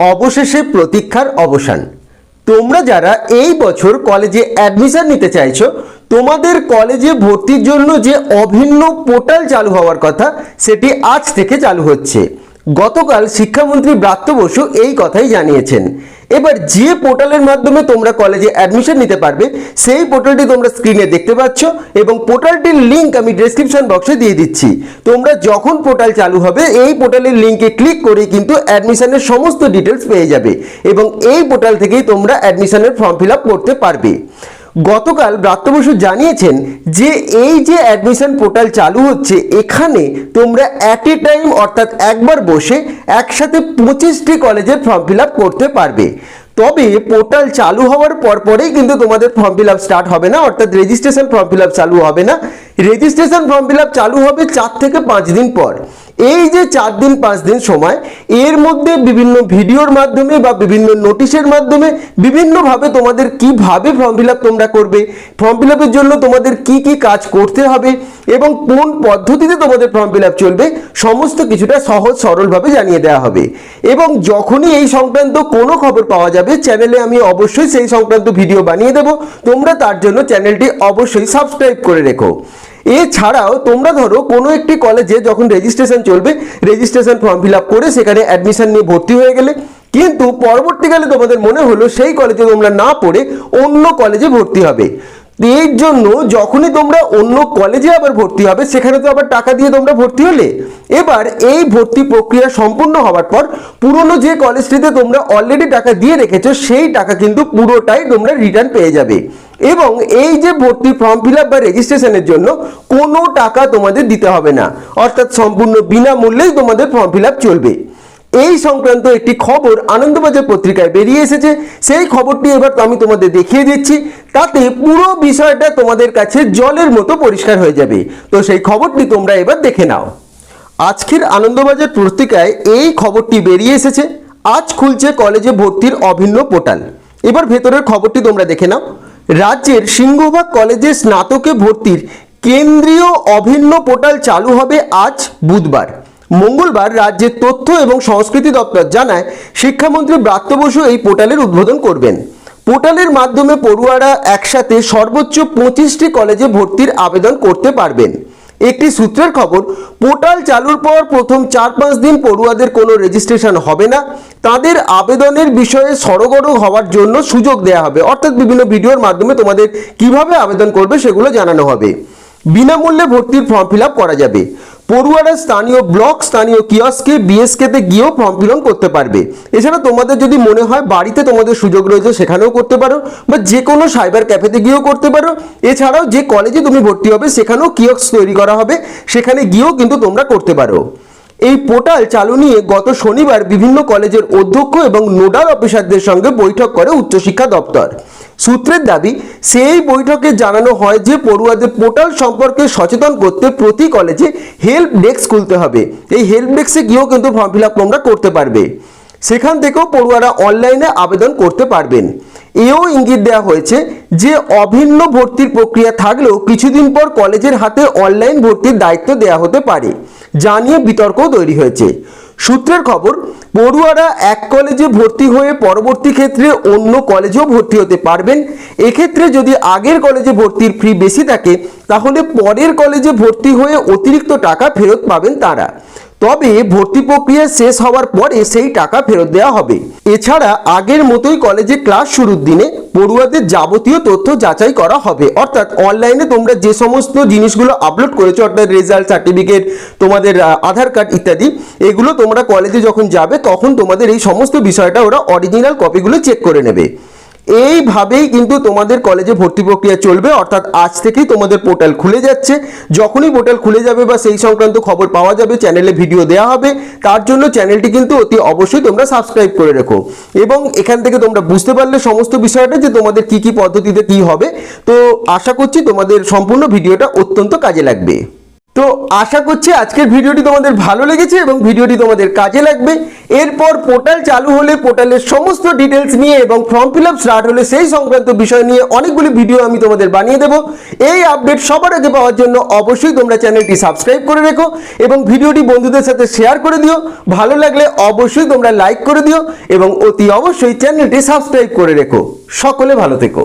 অবশেষে প্রতীক্ষার অবসান। তোমরা যারা এই বছর কলেজে অ্যাডমিশন নিতে চাইছ, তোমাদের কলেজে ভর্তির জন্য যে অভিন্ন পোর্টাল চালু হওয়ার কথা, সেটি আজ থেকে চালু হচ্ছে। গতকাল শিক্ষামন্ত্রী ব্রাত্য বসু এই কথাই জানিয়েছেন। এবার যে পোর্টালের মাধ্যমে তোমরা কলেজে অ্যাডমিশন নিতে পারবে, সেই পোর্টালটি তোমরা স্ক্রিনে দেখতে পাচ্ছ এবং পোর্টালটির লিঙ্ক আমি ডেসক্রিপশন বক্সে দিয়ে দিচ্ছি। তোমরা যখন পোর্টাল চালু হবে, এই পোর্টালের লিংকে ক্লিক করে কিন্তু অ্যাডমিশনের সমস্ত ডিটেলস পেয়ে যাবে এবং এই পোর্টাল থেকেই তোমরা অ্যাডমিশনের ফর্ম ফিল করতে পারবে। গতকাল ব্রাত্য বসু জানিয়েছেন যে এই যে অ্যাডমিশন পোর্টাল চালু হচ্ছে, এখানে তোমরা অ্যাট এ টাইম অর্থাৎ একবার বসে একসাথে পঁচিশটি কলেজের ফর্ম ফিল করতে পারবে। তবে পোর্টাল চালু হওয়ার পর পরেই কিন্তু তোমাদের ফর্ম ফিল স্টার্ট হবে না, অর্থাৎ রেজিস্ট্রেশন ফর্ম ফিল চালু হবে না। রেজিস্ট্রেশন ফর্ম ফিল চালু হবে চার থেকে পাঁচ দিন পর। এই যে চার দিন, পাঁচ দিন সময়, এর মধ্যে বিভিন্ন ভিডিওর মাধ্যমে বা বিভিন্ন নোটিশের মাধ্যমে বিভিন্নভাবে তোমাদের কীভাবে ফর্ম ফিল তোমরা করবে, ফর্ম ফিল জন্য তোমাদের কি কি কাজ করতে হবে এবং কোন পদ্ধতিতে তোমাদের ফর্ম ফিল চলবে, সমস্ত কিছুটা সহজ সরলভাবে জানিয়ে দেওয়া হবে। এবং যখনই এই সংক্রান্ত কোনো খবর পাওয়া যাবে চ্যানেলে আমি অবশ্যই সেই সংক্রান্ত ভিডিও বানিয়ে দেবো, তোমরা তার জন্য চ্যানেলটি অবশ্যই সাবস্ক্রাইব করে রেখো। এছাড়াও তোমরা ধরো কোনো একটি কলেজে যখন রেজিস্ট্রেশন চলবে রেজিস্ট্রেশন ফর্ম ফিল আপ করে সেখানে অ্যাডমিশন নিয়ে ভর্তি হয়ে গেলে, কিন্তু পরবর্তীকালে তোমাদের মনে হলো সেই কলেজে তোমরা না পড়ে অন্য কলেজে ভর্তি হবে। এর জন্য যখনই তোমরা অন্য কলেজে আবার ভর্তি হবে, সেখানে তো আবার টাকা দিয়ে তোমরা ভর্তি হলে। এবার এই ভর্তি প্রক্রিয়া সম্পূর্ণ হওয়ার পর পুরনো যে কলেজটিতে তোমরা অলরেডি টাকা দিয়ে রেখেছো, সেই টাকা কিন্তু পুরোটাই তোমরা রিটার্ন পেয়ে যাবে। এবং এই যে ভর্তি ফর্ম ফিল বা রেজিস্ট্রেশনের জন্য কোনো টাকা তোমাদের দিতে হবে না। অর্থাৎ সম্পূর্ণ বিনামূল্যেই তোমাদের ফর্ম ফিল চলবে। এই সংক্রান্ত একটি খবর আনন্দবাজার পত্রিকায় বেরিয়ে এসেছে। সেই খবরটি এবার আমি তোমাদের দেখিয়ে দিচ্ছি। তাতে পুরো বিষয়টা তোমাদের কাছে জলের মতো পরিষ্কার হয়ে যাবে। তো সেই খবরটি তোমরা এবার দেখে নাও। আজকের আনন্দবাজার পত্রিকায় এই খবরটি বেরিয়ে এসেছে। আজ খুলছে কলেজে ভর্তির অভিন্ন পোর্টাল। এবার ভেতরের খবরটি তোমরা দেখে নাও। রাজ্যের সিংহভাগ কলেজে স্নাতকে ভর্তির কেন্দ্রীয় অভিন্ন পোর্টাল চালু হবে আজ বুধবার। মঙ্গলবার রাজ্যের তথ্য এবং সংস্কৃতি দপ্তর জানায় শিক্ষামন্ত্রী ব্রাত্য বসু এই পোর্টালের উদ্বোধন করবেন। পোর্টালের মাধ্যমে পড়ুয়ারা একসাথে সর্বোচ্চ পঁচিশটি কলেজে ভর্তির আবেদন করতে পারবেন। একটি সূত্রের খবর, পোর্টাল চালুর পর প্রথম চার পাঁচ দিন পড়ুয়াদের কোনো রেজিস্ট্রেশন হবে না। তাদের আবেদনের বিষয়ে সড়গড় হওয়ার জন্য সুযোগ দেওয়া হবে। অর্থাৎ বিভিন্ন ভিডিওর মাধ্যমে তোমাদের কীভাবে আবেদন করবে সেগুলো জানানো হবে। বিনামূল্যে ভর্তির ফর্ম ফিল করা যাবে। পড়ুয়ারা স্থানীয় ব্লক, স্থানীয় কিয়স্কে বিএসকেতে গিয়েও ফর্ম ফিল করতে পারবে। এছাড়া তোমাদের যদি মনে হয় বাড়িতে তোমাদের সুযোগ রয়েছে, সেখানেও করতে পারো বা যে কোনো সাইবার ক্যাফেতে গিয়েও করতে পারো। এছাড়াও যে কলেজে তুমি ভর্তি হবে, সেখানেও কিয়স্ক তৈরি করা হবে। সেখানে গিয়েও কিন্তু তোমরা করতে পারো। এই পোর্টাল চালু নিয়ে গত শনিবার বিভিন্ন কলেজের অধ্যক্ষ এবং নোডাল অফিসারদের সঙ্গে বৈঠক করে উচ্চশিক্ষা দপ্তর। সূত্রের দাবি, সেই বৈঠকে জানানো হয় যে পড়ুয়াদের পোর্টাল সম্পর্কে সচেতন করতে প্রতি কলেজে হেল্প ডেস্ক খুলতে হবে। এই হেল্প ডেস্কে গিয়েও কিন্তু ফর্ম ফিল আপ তোমরা করতে পারবে। সেখান থেকেও পড়ুয়ারা অনলাইনে আবেদন করতে পারবেন। এও ইঙ্গিত দেওয়া হয়েছে যে অভিন্ন ভর্তির প্রক্রিয়া থাকলেও কিছুদিন পর কলেজের হাতে অনলাইন ভর্তির দায়িত্ব দেওয়া হতে পারে, যা নিয়ে বিতর্কও তৈরি হয়েছে। সূত্রের খবর, পড়ুয়ারা এক কলেজে ভর্তি হয়ে পরবর্তী ক্ষেত্রে অন্য কলেজেও ভর্তি হতে পারবেন। এক্ষেত্রে যদি আগের কলেজে ভর্তির ফি বেশি থাকে, তাহলে পরের কলেজে ভর্তি হয়ে অতিরিক্ত টাকা ফেরত পাবেন তারা। তবে ভর্তি প্রক্রিয়া শেষ হওয়ার পরে সেই টাকা ফেরত দেওয়া হবে। এছাড়া আগের মতোই কলেজে ক্লাস শুরুর দিনে পড়ুয়াদের যাবতীয় তথ্য যাচাই করা হবে। অর্থাৎ অনলাইনে তোমরা যে সমস্ত জিনিসগুলো আপলোড করেছ, অর্থাৎ রেজাল্ট সার্টিফিকেট তোমাদের আধার কার্ড ইত্যাদি, এগুলো তোমরা কলেজে যখন যাবে, তখন তোমাদের এই সমস্ত বিষয়টা ওরা অরিজিনাল কপিগুলো চেক করে নেবে। এইভাবেই কিন্তু তোমাদের কলেজে ভর্তি প্রক্রিয়া চলবে, অর্থাৎ আজ থেকেই তোমাদের পোর্টাল খুলে যাচ্ছে। যখনই পোর্টাল খুলে যাবে বা সেই সংক্রান্ত খবর পাওয়া যাবে চ্যানেলে ভিডিও দেওয়া হবে, তার জন্য চ্যানেলটি কিন্তু অতি অবশ্যই তোমরা সাবস্ক্রাইব করে রেখো। এবং এখান থেকে তোমরা বুঝতে পারলে সমস্ত বিষয়টা যে তোমাদের কি কি পদ্ধতিতে কি হবে। তো আশা করছি তোমাদের সম্পূর্ণ ভিডিওটা অত্যন্ত কাজে লাগবে। তো আশা করছি আজকের ভিডিওটি তোমাদের ভালো লেগেছে এবং ভিডিওটি তোমাদের কাজে লাগবে। এরপর পোর্টাল চালু হলে পোর্টালের সমস্ত ডিটেলস নিয়ে এবং ফর্ম ফিল আপ স্টার্ট হলে সেই সংক্রান্ত বিষয় নিয়ে অনেকগুলি ভিডিও আমি তোমাদের বানিয়ে দেবো। এই আপডেট সবার আগে পাওয়ার জন্য অবশ্যই তোমরা চ্যানেলটি সাবস্ক্রাইব করে রেখো এবং ভিডিওটি বন্ধুদের সাথে শেয়ার করে দিও। ভালো লাগলে অবশ্যই তোমরা লাইক করে দিও এবং অতি অবশ্যই চ্যানেলটি সাবস্ক্রাইব করে রেখো। সকলে ভালো থেকো।